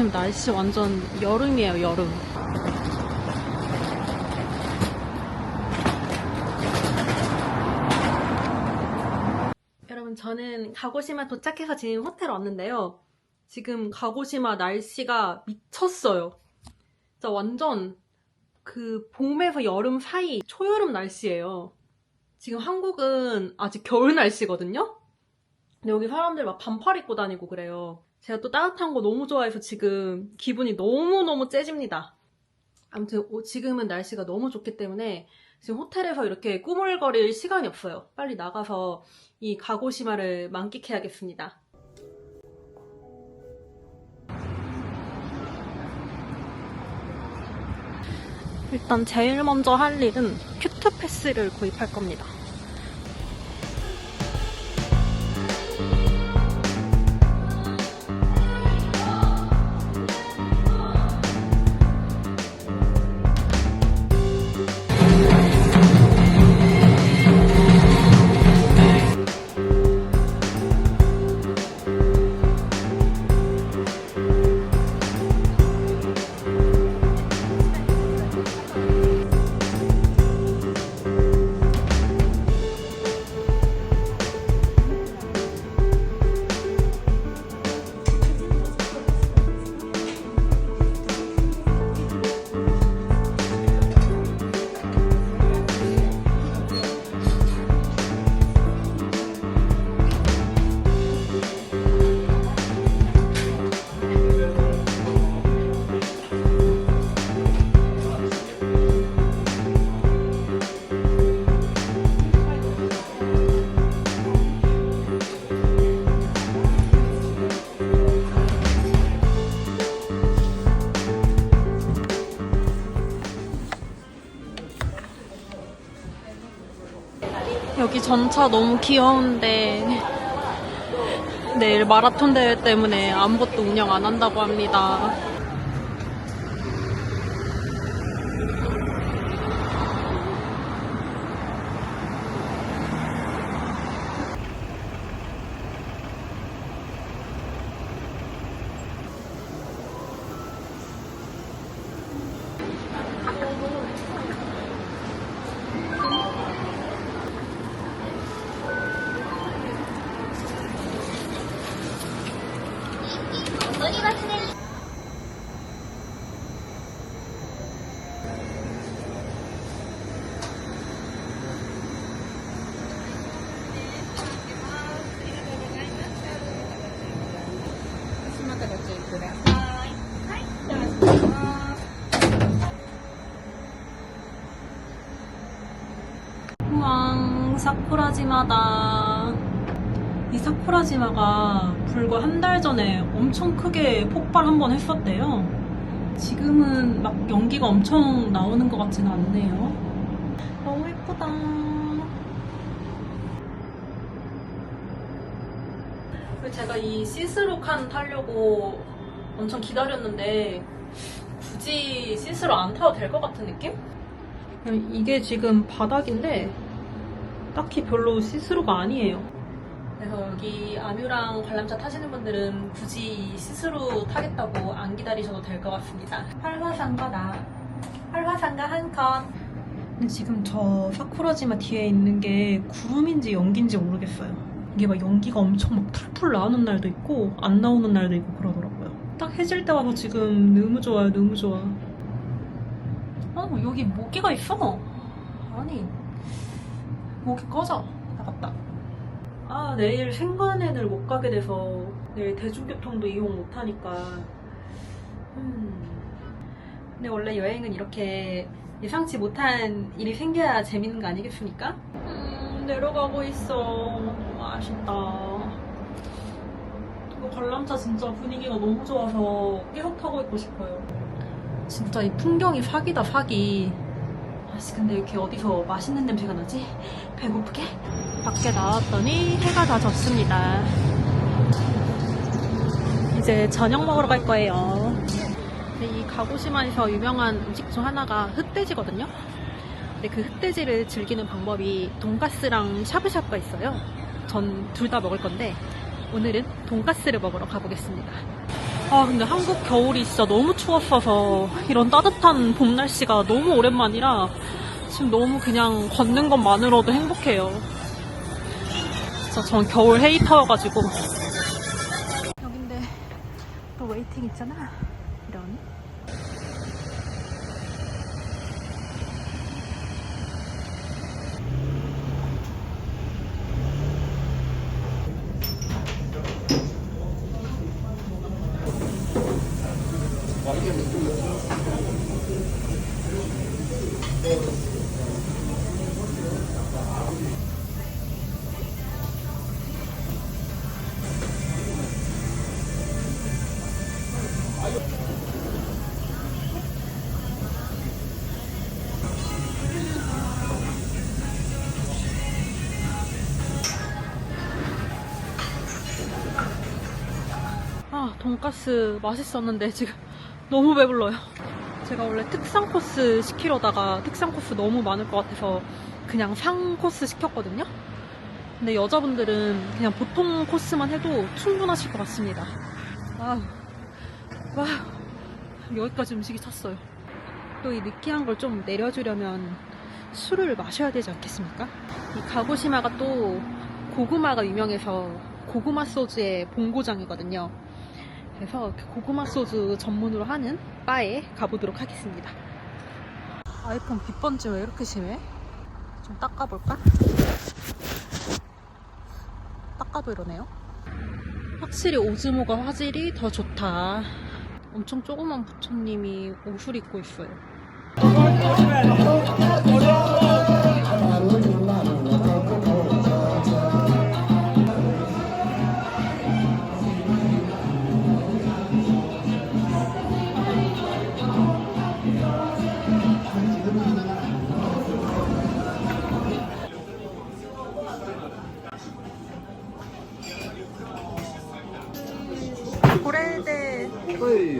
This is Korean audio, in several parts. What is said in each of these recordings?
지금 날씨 완전 여름이에요, 여름. 여러분, 저는 가고시마 도착해서 지금 호텔 왔는데요. 지금 가고시마 날씨가 미쳤어요. 진짜 완전 그 봄에서 여름 사이 초여름 날씨예요. 지금 한국은 아직 겨울 날씨거든요? 근데 여기 사람들 막 반팔 입고 다니고 그래요. 제가 또 따뜻한 거 너무 좋아해서 지금 기분이 너무너무 째집니다. 아무튼 오- 지금은 날씨가 너무 좋기 때문에 지금 호텔에서 이렇게 꾸물거릴 시간이 없어요. 빨리 나가서 이 가고시마를 만끽해야겠습니다. 일단 제일 먼저 할 일은 큐트 패스를 구입할 겁니다. 전차 너무 귀여운데 내일 마라톤 대회 때문에 아무것도 운영 안 한다고 합니다. 우왕 사쿠라지마다. 이 사쿠라지마가 불과 한 달 전에 엄청 크게 폭발 한 번 했었대요. 지금은 막 연기가 엄청 나오는 것 같지는 않네요. 너무 예쁘다. 제가 이 시스루 칸 타려고 엄청 기다렸는데 굳이 시스루 안 타도 될 것 같은 느낌? 이게 지금 바닥인데 딱히 별로 시스루가 아니에요. 그래서 여기 아뮤랑 관람차 타시는 분들은 굳이 시스루 타겠다고 안 기다리셔도 될 것 같습니다. 활화산과 나, 활화산과 한 컷. 근데 지금 저 사쿠라지마 뒤에 있는 게 구름인지 연기인지 모르겠어요. 이게 막 연기가 엄청 막 풀풀 나오는 날도 있고 안 나오는 날도 있고 그러더라고요. 딱 해질 때 와서 지금 너무 좋아요, 너무 좋아. 어, 여기 모기가 있어. 아니, 모기 꺼져. 나갔다. 아, 내일 생관행을 못 가게 돼서 내일 대중교통도 이용 못 하니까. 음. 근데 원래 여행은 이렇게 예상치 못한 일이 생겨야 재밌는 거 아니겠습니까? 음, 내려가고 있어. 아쉽다. 이거 관람차 진짜 분위기가 너무 좋아서 계속 타고 있고 싶어요. 진짜 이 풍경이 사기다 사기 아씨 근데 이렇게 어디서 맛있는 냄새가 나지? 배고프게? 밖에 나왔더니 해가 다 졌습니다. 이제 저녁 먹으러 갈 거예요. 이 가고시마에서 유명한 음식 중 하나가 흑돼지거든요. 근데 그 흑돼지를 즐기는 방법이 돈가스랑 샤브샤브가 있어요. 전 둘 다 먹을 건데 오늘은 돈가스를 먹으러 가보겠습니다 아 근데 한국 겨울이 진짜 너무 추웠어서 이런 따뜻한 봄 날씨가 너무 오랜만이라 지금 너무 그냥 걷는 것만으로도 행복해요. 진짜 전 겨울 헤이터여가지고 여긴데 또 웨이팅 있잖아. 이런. 돈가스 맛있었는데 지금 너무 배불러요. 제가 원래 특상 코스 시키려다가 특상 코스 너무 많을 것 같아서 그냥 상 코스 시켰거든요. 근데 여자분들은 그냥 보통 코스만 해도 충분하실 것 같습니다. 아, 와, 여기까지 음식이 찼어요. 또 이 느끼한 걸 좀 내려주려면 술을 마셔야 되지 않겠습니까? 이 가고시마가 또 고구마가 유명해서 고구마 소주의 본고장이거든요. 그래서 그 고구마 소주 전문으로 하는 바에 가보도록 하겠습니다. 아이폰 빛번지 왜 이렇게 심해? 좀 닦아볼까? 닦아도 이러네요. 확실히 오즈모가 화질이 더 좋다. 엄청 조그만 부처님이 옷을 입고 있어요. はい。 네,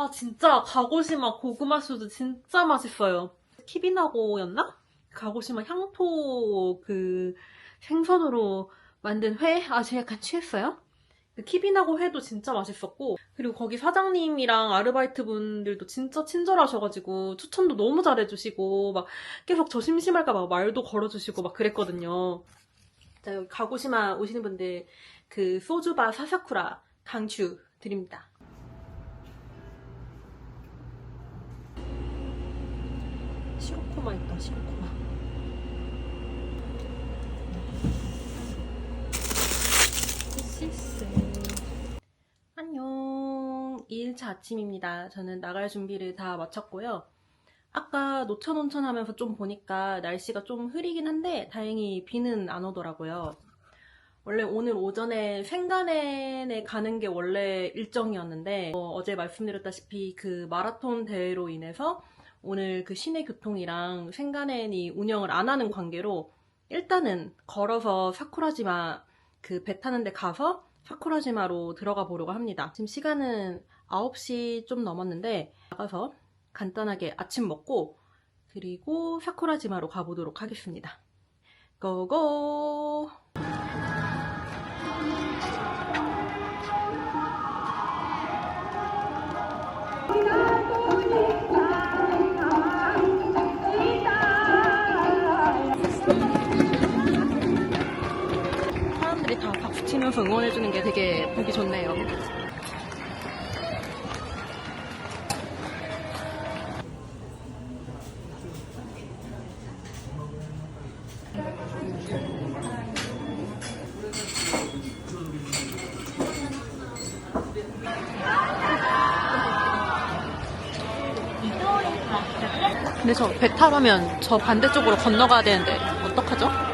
아, 진짜 가고시마 고구마 소주 진짜 맛있어요. 키비나고였나? 가고시마 향토 그 생선으로 만든 회? 아, 제가 약간 취했어요. 그 키비나고 회도 진짜 맛있었고, 그리고 거기 사장님이랑 아르바이트 분들도 진짜 친절하셔가지고, 추천도 너무 잘해주시고, 막 계속 저 심심할까봐 말도 걸어주시고 막 그랬거든요. 자, 여기 가고시마 오시는 분들, 그 소주바 사사쿠라 강추 드립니다. 시로코마 있다, 시로코마. 안녕. 2일차 아침입니다. 저는 나갈 준비를 다 마쳤고요. 아까 노천온천 하면서 좀 보니까 날씨가 좀 흐리긴 한데 다행히 비는 안 오더라고요. 원래 오늘 오전에 생가넨에 가는 게 원래 일정이었는데 어, 제 말씀드렸다시피 그 마라톤 대회로 인해서 오늘 그 시내 교통이랑 생가넨이 운영을 안 하는 관계로 일단은 걸어서 사쿠라지마 그 배 타는 데 가서 사쿠라지마로 들어가 보려고 합니다. 지금 시간은 9시 좀 넘었는데 나가서 간단하게 아침 먹고 그리고 사쿠라지마로 가보도록 하겠습니다. 고고! 사람들이 다 박수 치면서 응원해주는 게 되게 보기 좋네요. 근데 저 배 타려면 저 반대쪽으로 건너가야 되는데 어떡하죠?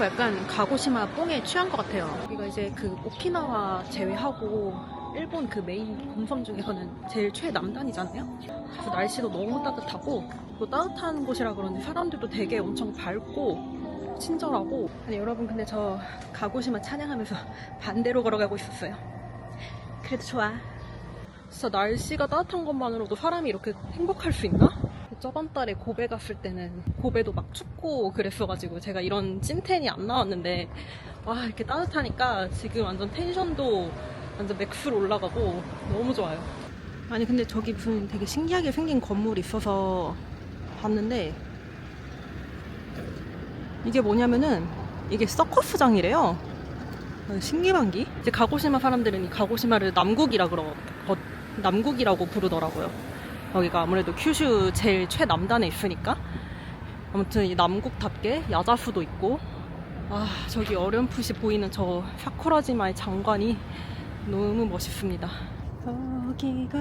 약간 가고시마 뽕에 취한 것 같아요. 여기가 이제 그 오키나와 제외하고 일본 그 메인 공섬 중에서는 제일 최남단이잖아요. 그래서 날씨도 너무 따뜻하고 또 따뜻한 곳이라 그런지 사람들도 되게 엄청 밝고 친절하고 아니 여러분 근데 저 가고시마 찬양하면서 반대로 걸어가고 있었어요. 그래도 좋아. 진짜 날씨가 따뜻한 것만으로도 사람이 이렇게 행복할 수 있나? 저번 달에 고베 갔을 때는 고베도 막 춥고 그랬어가지고 제가 이런 찐텐이 안 나왔는데 와 이렇게 따뜻하니까 지금 완전 텐션도 완전 맥스로 올라가고 너무 좋아요. 아니 근데 저기 무슨 되게 신기하게 생긴 건물이 있어서 봤는데 이게 뭐냐면은 이게 서커스장이래요. 어, 신기반기? 이제 가고시마 사람들은 이 가고시마를 남국이라 그러 거- 남국이라고 부르더라고요. 여기가 아무래도 큐슈 제일 최남단에 있으니까 아무튼 이 남국답게 야자수도 있고 아 저기 어렴풋이 보이는 저 사쿠라지마의 장관이 너무 멋있습니다. 여기가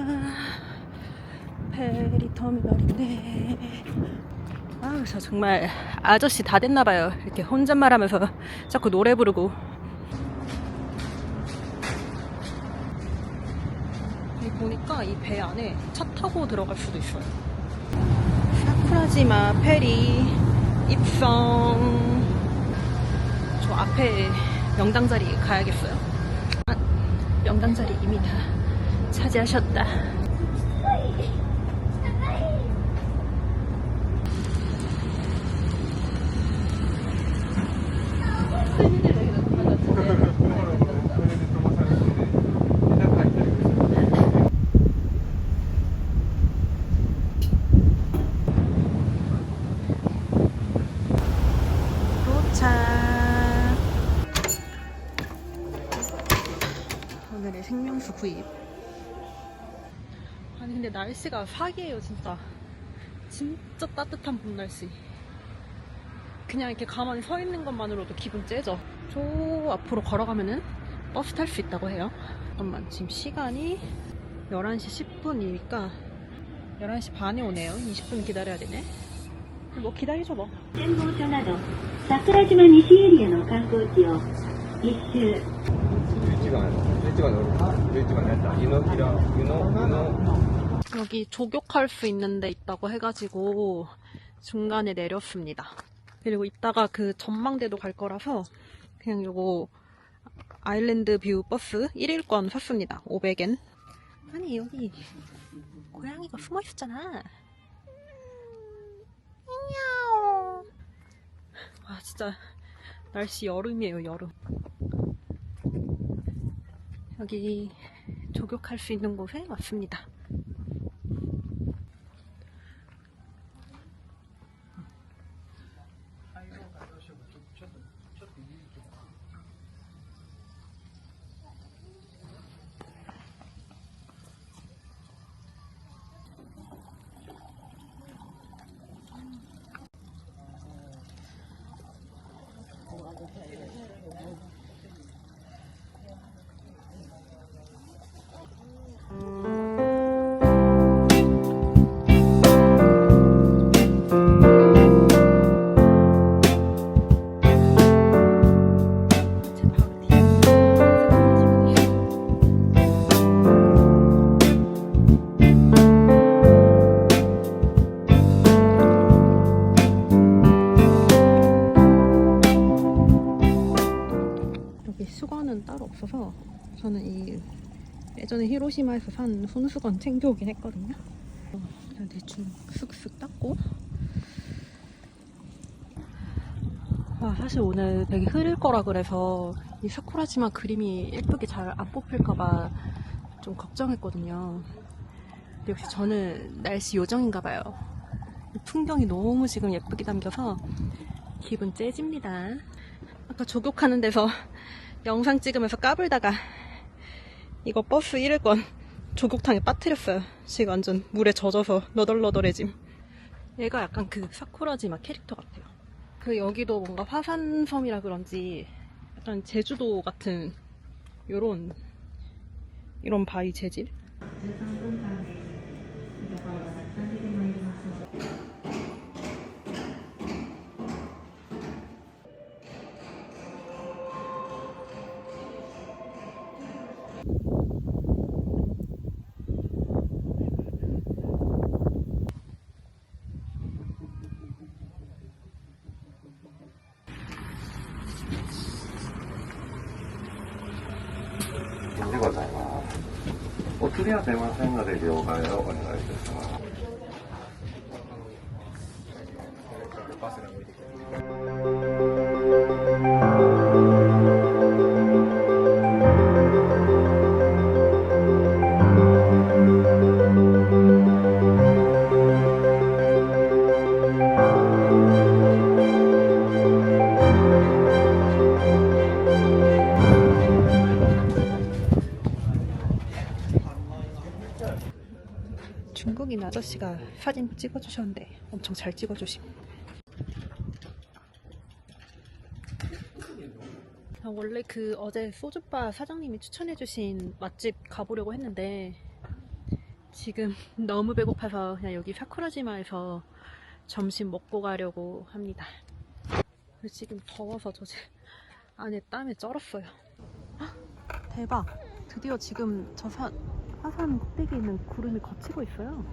페리터미널인데 아우 저 정말 아저씨 다 됐나봐요. 이렇게 혼잣말하면서 자꾸 노래 부르고 여기 보니까 이 배 안에 차 타고 들어갈 수도 있어요. 사쿠라지마 페리 입성. 저 앞에 명당 자리 가야겠어요. 아, 명당 자리 이미 다 차지하셨다. 도착. 오늘의 생명수 구입. 아니 근데 날씨가 사기예요 진짜. 진짜 따뜻한 봄 날씨. 그냥 이렇게 가만히 서 있는 것만으로도 기분 째죠. 저 앞으로 걸어가면은 버스 탈 수 있다고 해요. 잠깐만 지금 시간이 11시 10분이니까 11시 반에 오네요. 20분 기다려야 되네. 뭐 기다리죠 뭐. 사쿠라지마니 시에리의 관광지요. 1周 여기 조격할 수 있는 데 있다고 해가지고 중간에 내렸습니다. 그리고 이따가 그 전망대도 갈 거라서 그냥 요거 아일랜드 뷰 버스 1일권 샀습니다. 500엔. 아니 여기 고양이가 숨어 있었잖아. 안녕. 와 진짜 날씨 여름이에요 여름. 여기 조격할 수 있는 곳에 왔습니다. 히로시마에서 산 손수건 챙겨오긴 했거든요. 그냥 대충 쓱쓱 닦고 아, 사실 오늘 되게 흐릴 거라 그래서 이 사쿠라지마 그림이 예쁘게 잘 안 뽑힐까봐 좀 걱정했거든요. 근데 역시 저는 날씨 요정인가 봐요. 이 풍경이 너무 지금 예쁘게 담겨서 기분 째집니다. 아까 조격하는 데서 영상 찍으면서 까불다가 이거 버스 1일권 조격탕에 빠뜨렸어요. 지금 완전 물에 젖어서 너덜너덜해짐. 얘가 약간 그 사쿠라지마 캐릭터 같아요. 그 여기도 뭔가 화산섬이라 그런지 약간 제주도 같은 요런 이런 바위 재질. 아 중국인 아저씨가 사진 찍어주셨는데 엄청 잘 찍어주심. 아, 원래 그 어제 소주바 사장님이 추천해주신 맛집 가보려고 했는데 지금 너무 배고파서 그냥 여기 사쿠라지마에서 점심 먹고 가려고 합니다. 그리고 지금 더워서 저 지금 안에 땀에 쩔었어요. 헉, 대박! 드디어 지금 저 산, 화산 꼭대기에 있는 구름이 걷히고 있어요.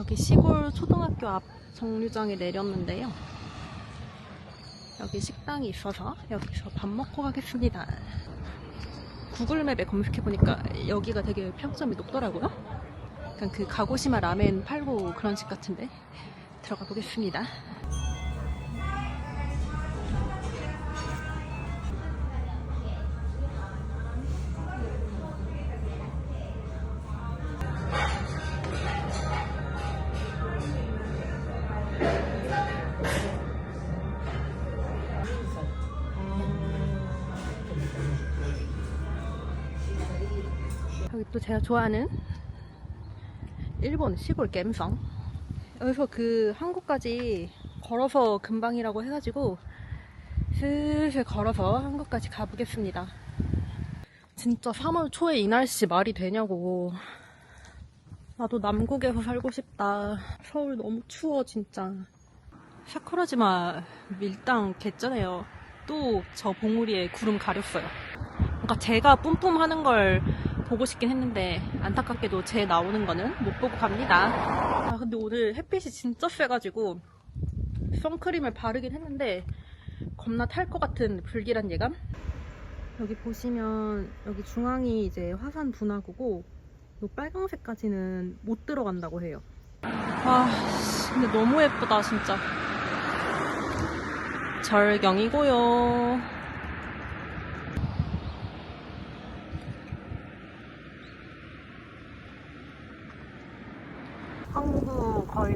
여기 시골 초등학교 앞 정류장에 내렸는데요. 여기 식당이 있어서 여기서 밥 먹고 가겠습니다. 구글맵에 검색해보니까 여기가 되게 평점이 높더라고요. 약간 그 가고시마 라멘 팔고 그런 집 같은데 들어가 보겠습니다. 제가 좋아하는 일본 시골 갬성. 여기서 그 한국까지 걸어서 금방이라고 해가지고 슬슬 걸어서 한국까지 가보겠습니다. 진짜 3월 초에 이 날씨 말이 되냐고. 나도 남국에서 살고 싶다. 서울 너무 추워 진짜. 사쿠라지마 밀당 개쩌네요. 또 저 봉우리에 구름 가렸어요. 뭔가 제가 뿜뿜 하는 걸 보고 싶긴 했는데 안타깝게도 제 나오는 거는 못 보고 갑니다. 아 근데 오늘 햇빛이 진짜 세가지고 선크림을 바르긴 했는데 겁나 탈 것 같은 불길한 예감? 여기 보시면 여기 중앙이 이제 화산 분화구고 요 빨강색까지는 못 들어간다고 해요. 아 근데 너무 예쁘다 진짜. 절경이고요.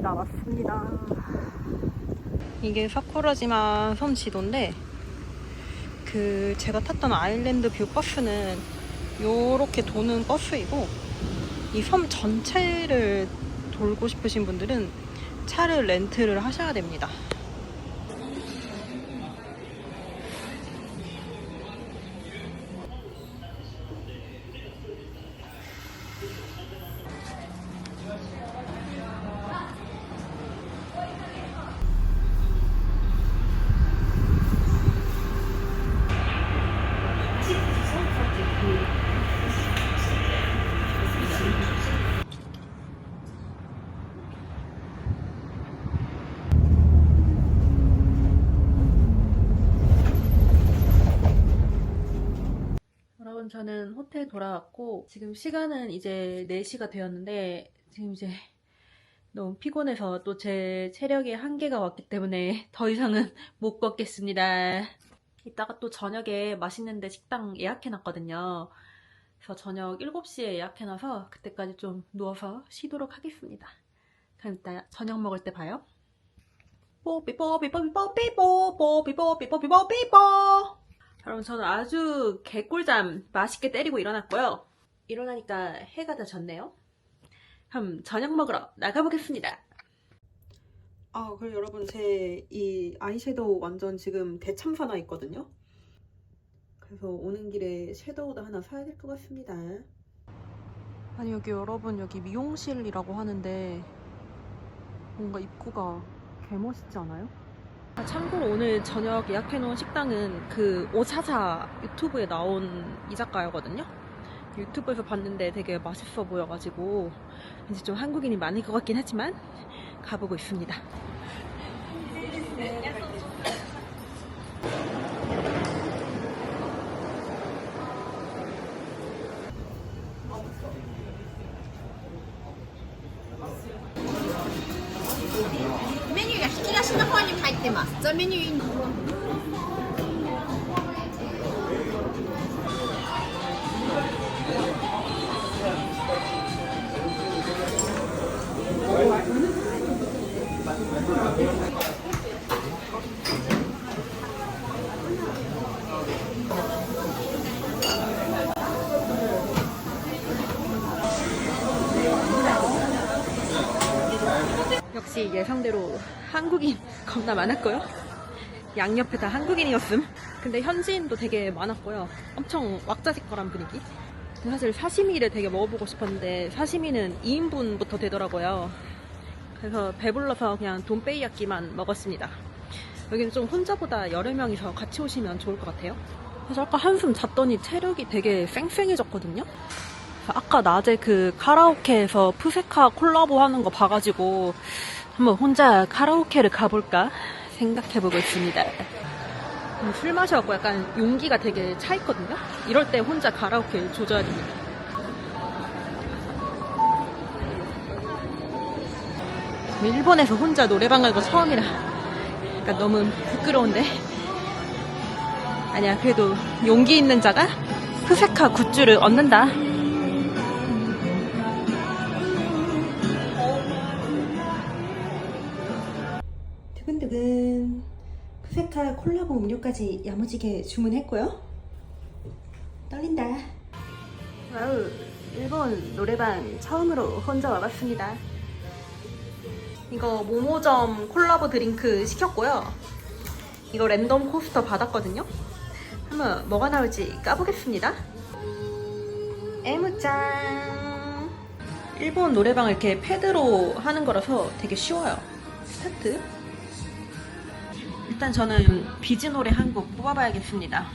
항구 거의 다 왔습니다. 이게 사쿠라지마 섬 지도인데 그 제가 탔던 아일랜드 뷰 버스는 요렇게 도는 버스이고 이 섬 전체를 돌고 싶으신 분들은 차를 렌트를 하셔야 됩니다. 지금 저는 호텔 돌아왔고 지금 시간은 이제 4시가 되었는데 지금 이제 너무 피곤해서 또 제 체력의 한계가 왔기 때문에 더 이상은 못 걷겠습니다. 이따가 또 저녁에 맛있는데 식당 예약해놨거든요. 그래서 저녁 7시에 예약해놔서 그때까지 좀 누워서 쉬도록 하겠습니다. 그럼 이따 저녁 먹을 때 봐요. 뽀삐뽀삐뽀삐뽀삐뽀 뽀삐뽀삐뽀삐뽀삐뽀 여러분 저는 아주 개꿀잠 맛있게 때리고 일어났고요. 일어나니까 해가 다 졌네요. 그럼 저녁 먹으러 나가보겠습니다. 아 그리고 여러분 제 이 아이섀도우 완전 지금 대참사나 있거든요. 그래서 오는 길에 섀도우도 하나 사야 될 것 같습니다. 아니 여기 여러분 여기 미용실이라고 하는데 뭔가 입구가 개멋있지 않아요? 아, 참고로 오늘 저녁 예약해놓은 식당은 그 오차사 유튜브에 나온 이자카야거든요. 유튜브에서 봤는데 되게 맛있어 보여가지고 이제 좀 한국인이 많을 것 같긴 하지만 가보고 있습니다. 메뉴인 거. 역시 예상대로 한국인 겁나 많았고요. 양옆에 다 한국인이었음. 근데 현지인도 되게 많았고요. 엄청 왁자지껄한 분위기. 사실 사시미를 되게 먹어보고 싶었는데 사시미는 2인분부터 되더라고요. 그래서 배불러서 그냥 돈베이야끼만 먹었습니다. 여기는 좀 혼자보다 여러 명이서 같이 오시면 좋을 것 같아요. 그래서 아까 한숨 잤더니 체력이 되게 쌩쌩해졌거든요. 아까 낮에 그 카라오케에서 푸세카 콜라보 하는 거 봐가지고 한번 혼자 카라오케를 가볼까 생각해보고 있습니다. 음, 술 마셔갖고 약간 용기가 되게 차 있거든요. 이럴 때 혼자 카라오케 조져야 됩니다. 일본에서 혼자 노래방 간 거 처음이라 약간 너무 부끄러운데 아니야 그래도 용기 있는 자가 푸세카 굿즈를 얻는다. 음료까지 야무지게 주문했고요. 떨린다. 와우 일본 노래방 처음으로 혼자 와봤습니다. 이거 모모점 콜라보 드링크 시켰고요. 이거 랜덤 코스터 받았거든요. 한번 뭐가 나올지 까보겠습니다. 에무짱. 일본 노래방 이렇게 패드로 하는 거라서 되게 쉬워요. 스타트 일단 저는 비즈 노래 한 곡 뽑아봐야겠습니다.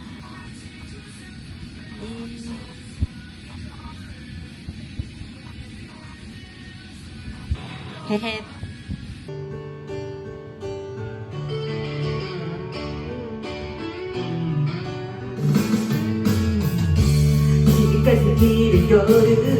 헤헤. 지금까지 길을 걸으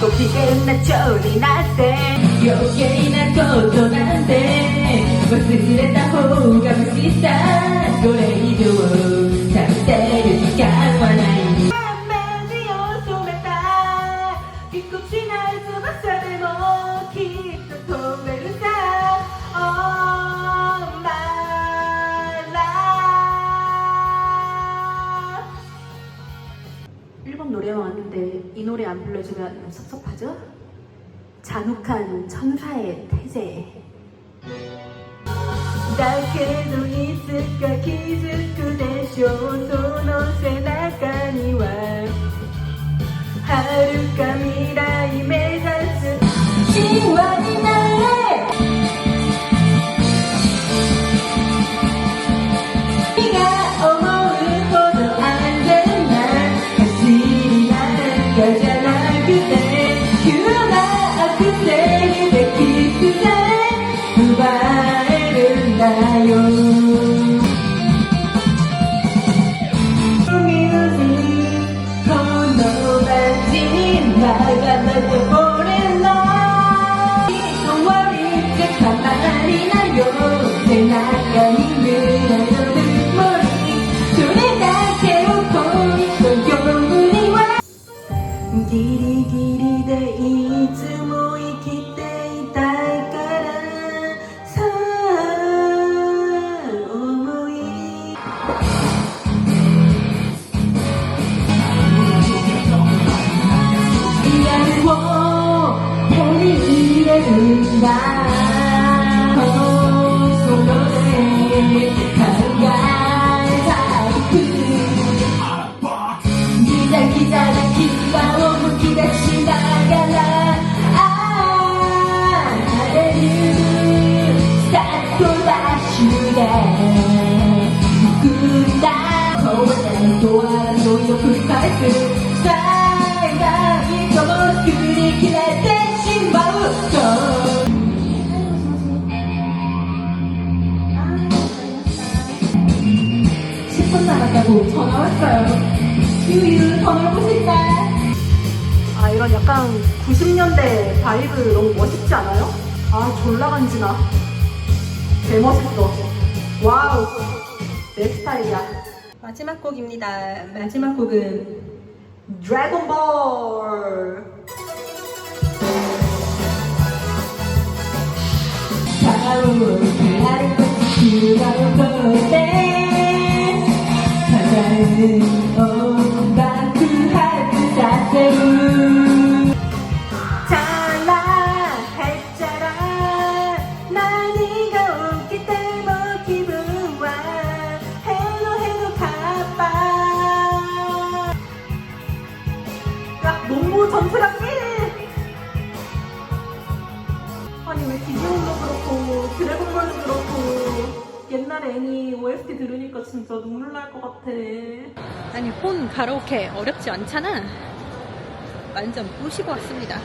ご機嫌な蝶になって。余計なことなんて忘れた方が無視したこれ以上 노래방 왔는데 이 노래 안 불러주면 섭섭하죠? 잔혹한 천사의 태제 닦게도 있을까 기즈쿠데쇼소노세 나가니와 하루카미라이메 전화 왔어요. 유유 더 놀고 싶다. 아 이런 약간 90년대 바이브 너무 멋있지 않아요? 아 졸라 간지나? 개 멋있어. 와우. 내 스타일이야. 마지막 곡입니다. 마지막 곡은 드래곤볼 다가온 그날을 그날 볼때 바다는 온갖 그 하트 OST 들으니까 진짜 눈물 날 것 같아. 아니 혼 가라오케 어렵지 않잖아. 완전 부시고 왔습니다